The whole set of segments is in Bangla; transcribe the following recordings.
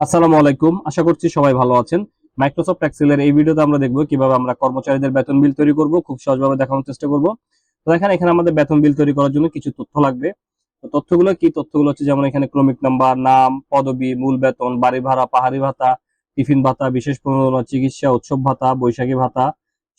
আসসালামু আলাইকুম। আশা করছি সবাই ভালো আছেন। মাইক্রোসফট এক্সেলের এই ভিডিওতে আমরা দেখব কীভাবে আমরা কর্মচারীদের বেতন বিল তৈরি করব, খুব সহজভাবে দেখানোর চেষ্টা করব। তো দেখেন, এখানে আমাদের বেতন বিল তৈরি করার জন্য কিছু তথ্য লাগবে। তো তথ্যগুলো কি? তথ্যগুলো হচ্ছে যেমন এখানে ক্রমিক নাম্বার, নাম, পদবি, মূল বেতন, বাড়ি ভাড়া, পাহাড়ি ভাতা, টিফিন ভাতা, বিশেষ প্রণোদনা, চিকিৎসা, উৎসব ভাতা, বৈশাখী ভাতা,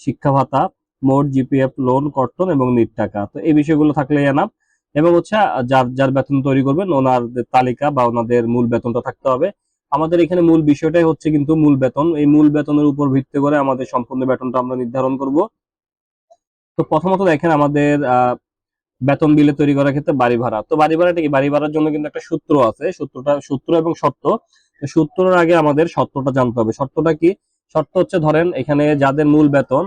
শিক্ষা ভাতা, মোট জিপিএফ লোন কর্তন এবং নিট টাকা। তো এই বিষয়গুলো থাকলে এনাফ। এবং হচ্ছে, যার যার বেতন তৈরি করবেন ওনার তালিকা বা ওনাদের মূল বেতনটা থাকতে হবে। আমাদের এখানে মূল বিষয়টাই হচ্ছে কিন্তু মূল বেতন। এই মূল বেতনের উপর ভিত্তি করে আমাদের সম্পূর্ণ বেতনটা আমরা নির্ধারণ করব। তো প্রথমত দেখেন আমাদের বেতন বিলে তৈরি করার ক্ষেত্রে বাড়ি ভাড়া। তো বাড়ি ভাড়াটা কি? বাড়ি ভাড়ার জন্য কিন্তু একটা সূত্র আছে। সূত্রটা, সূত্র এবং শর্ত। সূত্রের আগে আমাদের শর্তটা জানতে হবে। শর্তটা কি? শর্ত হচ্ছে ধরেন এখানে যাদের মূল বেতন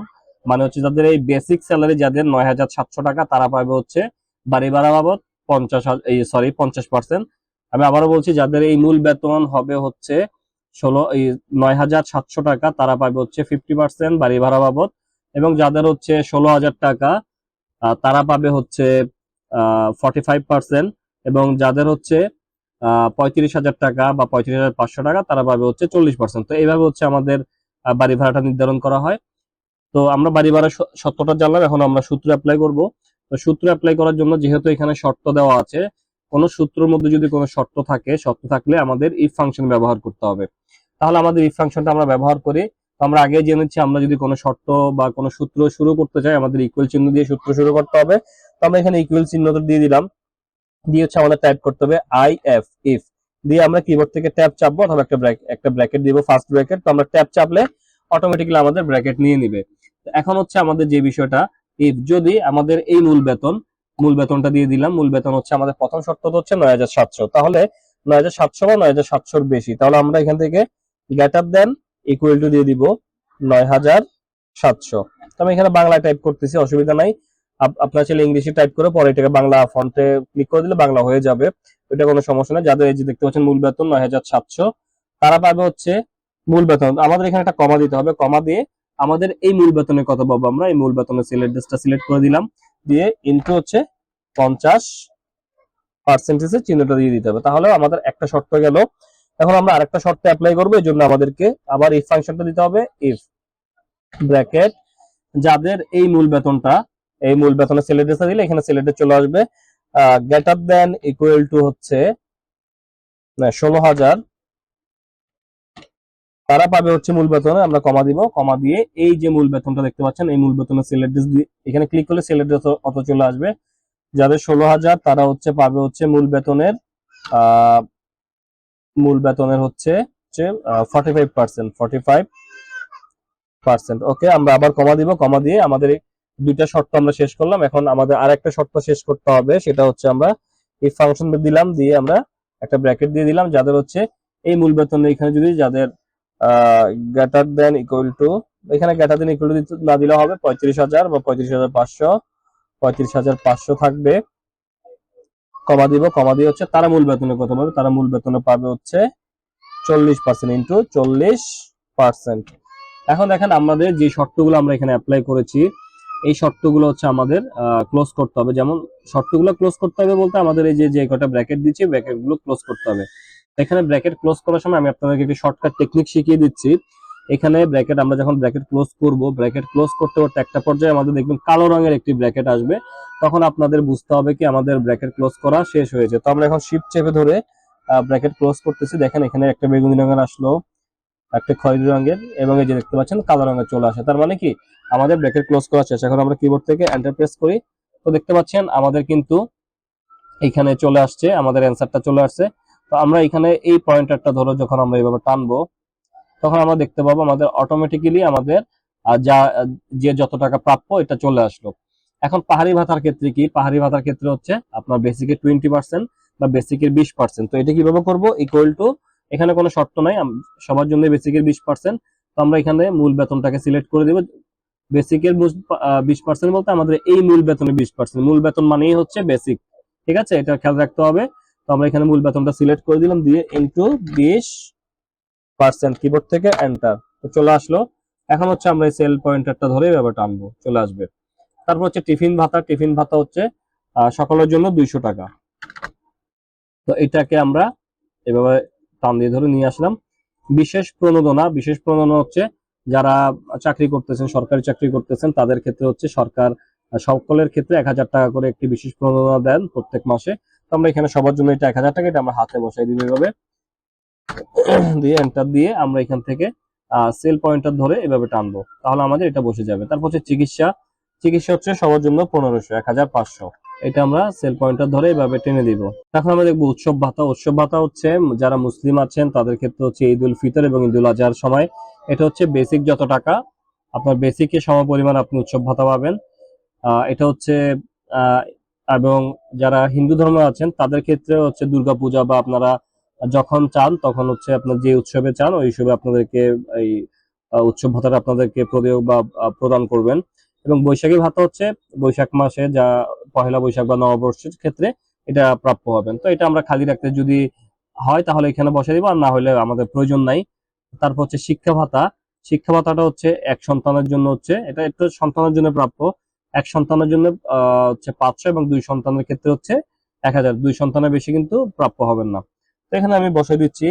মানে হচ্ছে যাদের এই বেসিক স্যালারি যাদের নয় হাজার সাতশো টাকা, তারা পাবে হচ্ছে বাড়ি ভাড়া বাবদ পঞ্চাশ এই সরি পঞ্চাশ পার্সেন্ট আমি আবারও বলছি, যাদের এই মূল বেতন হবে হচ্ছে ষোলো, এই নয় হাজার সাতশো টাকা, তারা পাবে হচ্ছে ফিফটি পার্সেন্ট বাড়ি ভাড়া বাবদ। এবং যাদের হচ্ছে ষোলো হাজার টাকা তারা পাবে হচ্ছে ফর্টি ফাইভ পার্সেন্ট এবং যাদের হচ্ছে পঁয়ত্রিশ হাজার টাকা বা পঁয়ত্রিশ হাজার পাঁচশো টাকা, তারা পাবে হচ্ছে চল্লিশ পার্সেন্ট তো এইভাবে হচ্ছে আমাদের বাড়ি ভাড়াটা নির্ধারণ করা হয়। তো আমরা বাড়ি ভাড়া সত্যটা জানলাম, এখন আমরা সূত্র অ্যাপ্লাই করব। তো সূত্র অ্যাপ্লাই করার জন্য যেহেতু এখানে শর্ত দেওয়া আছে কোন সূত্রের মধ্যে যদি কোনো শর্ত থাকে, শর্ত থাকলে আমাদের ইফ ফাংশন ব্যবহার করতে হবে। তাহলে আমাদের ইফ ফাংশনটা আমরা ব্যবহার করি। আমরা আগে জেনেছি আমরা যদি কোনো শর্ত বা কোনো সূত্র শুরু করতে চাই, আমাদের ইকুয়াল চিহ্ন দিয়ে সূত্র শুরু করতে হবে। তো আমরা এখানে ইকুয়াল চিহ্নটা দিয়ে দিলাম। দিয়ে হচ্ছে আমাদের টাইপ করতে হবে আই এফ ইফ দিয়ে আমরা কিবোর্ড থেকে ট্যাব চাপবো অথবা একটা একটা ব্র্যাকেট দিব ফার্স্ট ব্র্যাকেট তো আমরা ট্যাব চাপলে অটোমেটিক্যালি আমাদের ব্র্যাকেট নিয়ে নিবে। এখন হচ্ছে আমাদের যে বিষয়টা ইফ যদি আমাদের এই মূল বেতন মূল বেতনটা দিয়ে দিলাম। মূল বেতন হচ্ছে আমাদের প্রথম শর্ত হচ্ছে নয় হাজার সাতশো। তাহলে নয় হাজার সাতশো বা নয় হাজার সাতশোর বেশি। তাহলে আমরা এখান থেকে গ্রেটার দেন ইকুয়াল টু দিয়ে দিব নয় হাজার সাতশো। তো আমি এখানে বাংলায় টাইপ করতেছি, অসুবিধা নাই। আপ- আপনার ছেলে ইংলিশে টাইপ করে পরে এটাকে বাংলা ফন্টে ক্লিক করে দিলে বাংলা হয়ে যাবে। এটা কোনো সমস্যা নেই। যাদের এই যে দেখতে পাচ্ছেন মূল বেতন নয় হাজার সাতশো, তারা পাবে হচ্ছে মূল বেতন। আমাদের এখানে একটা কমা দিতে হবে। কমা দিয়ে আমাদের এই মূল বেতনের কত পাবো আমরা। এই মূল বেতনের সিলেক্ট সিলেক্ট করে দিলাম। দিয়ে ইনটু হচ্ছে পঞ্চাশ পার্সেন্টেজের চিহ্নটা দিয়ে দিতে হবে। তাহলে আমাদের একটা শর্ত গেল। এখন আমরা আরেকটা শর্ত অ্যাপ্লাই করব, এই জন্য আমাদেরকে আবার ইফ ফাংশনটা দিতে হবে ইফ ব্র্যাকেট যাদের এই মূল বেতনটা, এই মূল বেতনের সিলেক্টেসটা দিলে এখানে সিলেক্টে চলে আসবে গ্রেটার দেন ইকুয়াল টু হচ্ছে ষোলো হাজার। তারা পাবে হচ্ছে মূল বেতনে, আমরা কমা দিব কমা দিয়ে এই যে মূল বেতনটা দেখতে পাচ্ছেন, এই মূল বেতনের সিলেক্টেস এখানে ক্লিক করলে সিলেক্টেস অত চলে আসবে। যাদের ষোলো হাজার, তারা হচ্ছে পাবে হচ্ছে মূল বেতনের মূল বেতনের হচ্ছে five percent five percent okay আমরা আবার কমা দিব কমা দিয়ে আমাদের দুইটা শর্ত আমরা শেষ করলাম। এখন আমাদের আর একটা শর্ত শেষ করতে হবে, সেটা হচ্ছে আমরা এই ফাংশন দিলাম, দিয়ে আমরা একটা ব্র্যাকেট দিয়ে দিলাম, যাদের হচ্ছে এই মূল বেতনের এখানে যদি যাদের গ্যাটার দেন ইকুয়াল টু এখানে গ্যাটার দেন ইকুয়াল টু না দিলে হবে পঁয়ত্রিশ হাজার বা পঁয়ত্রিশ হাজার পাঁচশো। পঁয়ত্রিশ হাজার পাঁচশো থাকবে। কমা দিব, কমা দিয়ে হচ্ছে তারা মূল বেতনে কত পাবে তারা মূল বেতনে পাবে হচ্ছে চল্লিশ পার্সেন্ট ইন্টু চল্লিশ পার্সেন্ট এখন দেখেন আমাদের যে শর্তগুলো আমরা এখানে অ্যাপ্লাই করেছি, এই শর্তগুলো হচ্ছে আমাদের ক্লোজ করতে হবে। যেমন শর্তগুলো ক্লোজ করতে হবে বলতে আমাদের এই যে যে কটা ব্র্যাকেট দিচ্ছি ব্র্যাকেটগুলো ক্লোজ করতে হবে। এখানে ব্র্যাকেট ক্লোজ করার সময় আমি আপনাদেরকে একটি শর্টকাট টেকনিক শিখিয়ে দিচ্ছি। এখানে ব্র্যাকেট আমরা যখন ব্র্যাকেট ক্লোজ করব ব্র্যাকেট ক্লোজ করতে করতে একটা পর্যায়ে আমাদের দেখবেন কালো রঙের একটি ব্র্যাকেট আসবে। তখন আপনাদের বুঝতে হবে কি আমাদের ব্র্যাকেট ক্লোজ করা শেষ হয়েছে। তো আমরা এখন শিফট চেপে ধরে ব্র্যাকেট ক্লোজ করতেছি। দেখেন এখানে একটা বেগুনি রঙের আসলো, একটা খয়েরি রঙের এবং এই যে দেখতে পাচ্ছেন কালো রঙের চলে আসে। তার মানে কি? আমাদের ব্র্যাকেট ক্লোজ করা শেষ। এখন আমরা কিবোর্ড থেকে এন্টার প্রেস করি। তো দেখতে পাচ্ছেন আমাদের কিন্তু এখানে চলে আসছে, আমাদের অ্যান্সারটা চলে আসছে। তো আমরা এখানে এই পয়েন্টারটা ধরো যখন আমরা এইভাবে টানবো তখন আমরা দেখতে পাবো আমাদের অটোমেটিক্যালি আমাদের যা, যে যত টাকা প্রাপ্য এটা চলে আসলো। এখন পাহাড়ি ভাতার ক্ষেত্রে কি? পাহাড়ি ভাতার ক্ষেত্রে হচ্ছে আপনার বেসিকের টোয়েন্টি পার্সেন্ট বা বেসিকের বিশ পার্সেন্ট তো এটা কীভাবে করব? ইকুয়াল টু এখানে কোনো শর্ত নাই সবার জন্য বেসিকের বিশ পার্সেন্ট তো আমরা এখানে মূল বেতনটাকে সিলেক্ট করে দিব। বেসিকের বিশ পার্সেন্ট বলতে আমাদের এই মূল বেতনে বিশ পার্সেন্ট মূল বেতন মানেই হচ্ছে বেসিক ঠিক আছে? এটা খেয়াল রাখতে হবে। তো আমরা এখানে মূল বেতনটা সিলেক্ট করে দিলাম, দিয়ে ইন্টু বিশ পার্সেন্ট কিবোর্ড থেকে এন্টার তো চলে আসলো। এখন হচ্ছে আমরা এই সেল পয়েন্টারটা ধরে এভাবে টানবো চলে আসবে। তারপর হচ্ছে টিফিন ভাতা। টিফিন ভাতা হচ্ছে সকলের জন্য দুইশো টাকা। তো এটাকে আমরা এভাবে টান দিয়ে ধরে নিয়ে আসলাম। বিশেষ প্রণোদনা বিশেষ প্রণোদনা হচ্ছে যারা চাকরি করতেছেন, সরকারি চাকরি করতেছেন, তাদের ক্ষেত্রে হচ্ছে সরকার সকলের ক্ষেত্রে এক হাজার টাকা করে একটি বিশেষ প্রণোদনা দেন প্রত্যেক মাসে। তো আমরা এখানে সবার জন্য এটা এক হাজার টাকা, এটা আমরা হাতে বসাই দিই এভাবে। দিয়ে এন্টার দিয়ে আমরা এখান থেকে সেল পয়েন্টার ধরে এভাবে টানবো। তাহলে আমাদের এটা বসে যাবে। তারপর হচ্ছে চিকিৎসা। চিকিৎসা হচ্ছে সবার জন্য পনেরোশো, এক হাজার পাঁচশো। এটা আমরা সেল পয়েন্টার ধরে এভাবে টেনে দিব। এখন আমরা দেখব উৎসব ভাতা। উৎসব ভাতা হচ্ছে যারা মুসলিম আছেন, তাদের ক্ষেত্রে হচ্ছে ঈদ উল ফিতর এবং ঈদ উল আজহার সময়। এটা হচ্ছে বেসিক যত টাকা, আপনার বেসিকে সম পরিমাণ আপনি উৎসব ভাতা পাবেন। এটা হচ্ছে এবং যারা হিন্দু ধর্ম আছেন, তাদের ক্ষেত্রে হচ্ছে দুর্গা পূজা বা আপনারা যখন চান তখন হচ্ছে আপনার যে উৎসবে চান ওই হিসেবে আপনাদেরকে এই উৎসব ভাতাটা আপনাদেরকে প্রয়োগ বা প্রদান করবেন। এবং বৈশাখী ভাতা হচ্ছে বৈশাখ মাসে যা পহেলা বৈশাখ বা নববর্ষের ক্ষেত্রে এটা প্রাপ্য হবেন। তো এটা আমরা খালি রাখতে যদি হয় তাহলে এখানে বসে দিব আর না হলে আমাদের প্রয়োজন নাই। তারপর হচ্ছে শিক্ষা ভাতা। শিক্ষা ভাতাটা হচ্ছে এক সন্তানের জন্য হচ্ছে এটা একটু সন্তানের জন্য প্রাপ্য। এক সন্তানের জন্য আহ, হচ্ছে পাঁচশো এবং দুই সন্তানের ক্ষেত্রে হচ্ছে এক হাজার। দুই সন্তানের বেশি কিন্তু প্রাপ্য হবেন না। এখানে আমি বসে দিচ্ছি।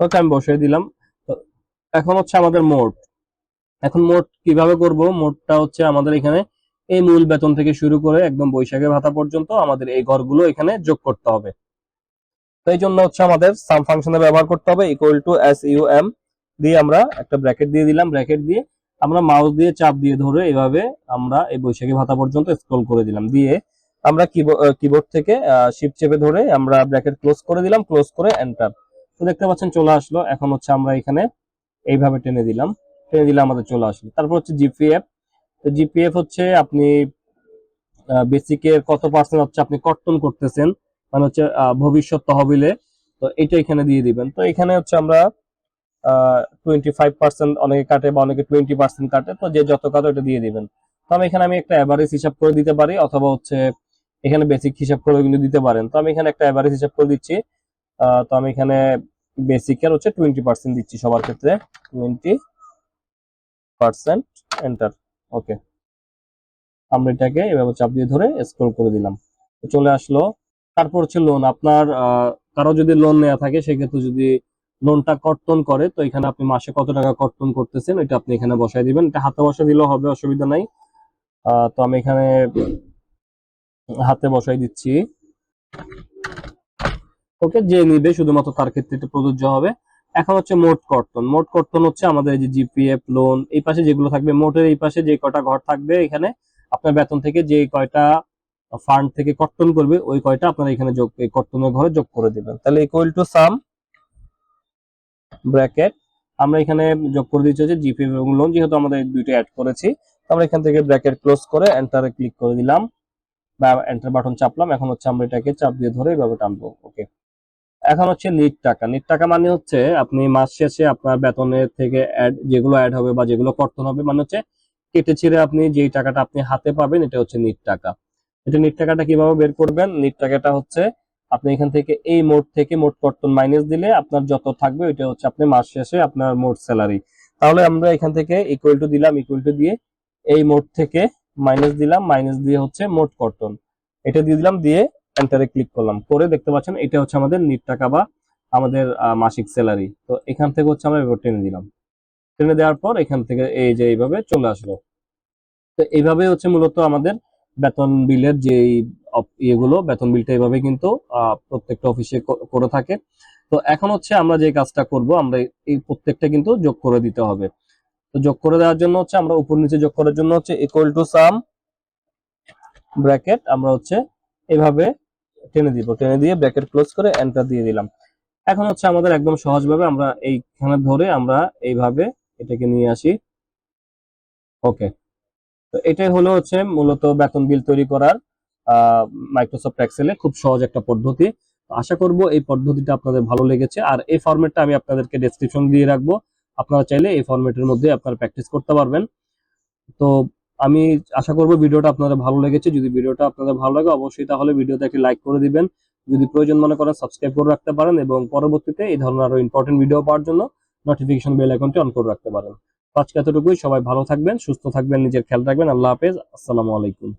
ওকে, আমি বসিয়ে দিলাম। এখন হচ্ছে আমাদের মোট এখন মোট কীভাবে করব? মোটটা হচ্ছে আমাদের এখানে এই মূল বেতন থেকে শুরু করে একদম বৈশাখে ভাতা পর্যন্ত আমাদের এই ঘরগুলো এখানে যোগ করতে হবে। তো এই জন্য হচ্ছে আমাদের সাম ফাংশনে ব্যবহার করতে হবে equal to S U M দিয়ে আমরা একটা ব্র্যাকেট দিয়ে দিলাম। ব্র্যাকেট দিয়ে আমরা মাউস দিয়ে চাপ দিয়ে ধরে এভাবে আমরা এই বৈশাখী ভাতা পর্যন্ত স্ক্রল করে দিলাম। দিয়ে আমরা কিবোর্ড থেকে শিফট চেপে ধরে আমরা ব্র্যাকেট ক্লোজ করে দিলাম ক্লোজ করে এন্টার তো দেখতে পাচ্ছেন চলে আসলো। এখন হচ্ছে আমরা এখানে এইভাবে টেনে দিলাম। টেনে দিলে আমাদের চলে আসলো। তারপর হচ্ছে জিপিএফ তো জিপিএফ হচ্ছে আপনি বেসিকের কত পার্সেন্ট হচ্ছে আপনি কর্তন করতেছেন? মানে হচ্ছে ভবিষ্যৎ তহবিলে। তো এটা এখানে দিয়ে দিবেন। তো এখানে হচ্ছে আমরা টোয়েন্টি ফাইভ পার্সেন্ট অনেকে কাটে বা অনেকে টোয়েন্টি পার্সেন্ট কাটে। তো যে যত কাটে ওটা দিয়ে দিবেন। তো আমি এখানে আমি একটা অ্যাভারেজ হিসাব করে দিতে পারি। অথবা হচ্ছে এখানে বেসিক হিসাব করে কিন্তু দিতে পারেন। তো আমি এখানে একটা অ্যাভারেজ হিসাব করে দিচ্ছি। তো আমি এখানে বেসিকের হচ্ছে টোয়েন্টি পার্সেন্ট দিচ্ছি সবার ক্ষেত্রে। টোয়েন্টি পার্সেন্ট এন্টার ওকে আমরা এটাকে এভাবে চাপ দিয়ে ধরে স্ক্রল করে দিলাম। চলে আসলো। তারপর হচ্ছে লোন আপনার কারও যদি লোন নেওয়া থাকে, সেক্ষেত্রে যদি লোনটা কর্তন করে, তো এখানে আপনি মাসে কত টাকা কর্তন করতেছেন এটা আপনি এখানে বসায় দিবেন। এটা হাতে বসা দিলেও হবে, অসুবিধা নাই। তো আমি এখানে হাতে বসাই দিচ্ছি। ওকে, যে নিবে, শুধুমাত্র তার ক্ষেত্রে এটা প্রযোজ্য হবে। এখন হচ্ছে মোট কর্তন। মোট কর্তন হচ্ছে আমাদের যে জিপিএফ, লোন, এই পাশে যেগুলো থাকবে, মোটের এই পাশে যে কয়টা ঘর থাকবে, এখানে আপনার বেতন থেকে যে কয়টা ফান্ড থেকে কর্তন করবে, ওই কয়টা আপনারা এখানে যোগ, এই কর্তনের ঘরে যোগ করে দিবেন। তাহলে ইকুয়াল টু সাম ব্র্যাকেট আমরা এখানে যোগ করে দিচ্ছি হচ্ছে জিপিএফ এবং লোন যেহেতু আমাদের দুইটা অ্যাড করেছি আমরা এখান থেকে ব্র্যাকেট ক্লোজ করে এন্টারে ক্লিক করে দিলাম। বা এন্টার বাটন চাপলাম, এখন হচ্ছে আমরা এটাকে চাপ দিয়ে ধরে এভাবে টানবো ওকে এখন হচ্ছে নিট টাকা। নিট টাকা মানে হচ্ছে আপনি মাস শেষে আপনার বেতনের থেকে অ্যাড যেগুলো অ্যাড হবে বা যেগুলো কর্তন হবে মানে হচ্ছে কেটে ছিঁড়ে আপনি যেই টাকাটা আপনি হাতে পাবেন, এটা হচ্ছে নিট টাকা। এটা নিট টাকাটা কীভাবে বের করবেন? নিট টাকাটা হচ্ছে আপনি এখান থেকে এই মোট থেকে মোট কর্তন মাইনাস দিলে আপনার যত থাকবে, ওইটা হচ্ছে আপনি মাস শেষে আপনার মোট স্যালারি তাহলে আমরা এখান থেকে ইকুয়াল টু দিলাম ইকুয়াল টু দিয়ে এই মোট থেকে মাইনাস দিলাম, মাইনাস দিয়ে হচ্ছে মোট কর্তন। এটা দিয়ে দিলাম, দিয়ে এন্টারে ক্লিক করলাম। করে দেখতে পাচ্ছেন, এটা হচ্ছে আমাদের নিট টাকা বা আমাদের মাসিক স্যালারি তো এখান থেকে হচ্ছে আমরা টেনে দিলাম। টেনে দেওয়ার পর এখান থেকে এই যে এইভাবে চলে আসলো। তো এইভাবে হচ্ছে মূলত আমাদের বেতন বিলের যে ইয়েগুলো, বেতন বিলটা এইভাবে কিন্তু প্রত্যেকটা অফিসে করে থাকে। তো এখন হচ্ছে আমরা যে কাজটা করব, আমরা এই প্রত্যেকটা কিন্তু যোগ করে দিতে হবে। তো যোগ করে দেওয়ার জন্য হচ্ছে আমরা উপর নিচে যোগ করার জন্য হচ্ছে ইকুয়াল টু সাম ব্র্যাকেট আমরা হচ্ছে এভাবে টেনে দিব। টেনে দিয়ে ব্র্যাকেট ক্লোজ করে এন্টার দিয়ে দিলাম। এখন হচ্ছে আমাদের একদম সহজভাবে আমরা এইখানে ধরে আমরা এইভাবে এটাকে নিয়ে আসি। ওকে তো এটাই হলো হচ্ছে মূলত বেতন বিল তৈরি করার মাইক্রোসফট এক্সেলে খুব সহজ একটা পদ্ধতি। আশা করব এই পদ্ধতিটা আপনাদের ভালো লেগেছে। আর এই ফরম্যাটটা আমি আপনাদেরকে ডেসক্রিপশন দিয়ে রাখব। আপনারা চাইলে এই ফরম্যাটের মধ্যে আপনারা প্র্যাকটিস করতে পারবেন। তো আমি আশা করব ভিডিওটা আপনাদের ভালো লেগেছে। যদি ভিডিওটা আপনাদের ভালো লাগে, অবশ্যই তাহলে ভিডিওতে একটি লাইক করে দিবেন। যদি প্রয়োজন মনে করেন সাবস্ক্রাইব করে রাখতে পারেন এবং পরবর্তীতে এই ধরনের আরও ইম্পর্টেন্ট ভিডিও পাওয়ার জন্য নোটিফিকেশন বেল আইকনটি অন করে রাখতে পারেন। আজকে এতটুকুই। সবাই ভালো থাকবেন, সুস্থ থাকবেন, নিজের খেয়াল রাখবেন। আল্লাহ হাফেজ। আসসালামু আলাইকুম।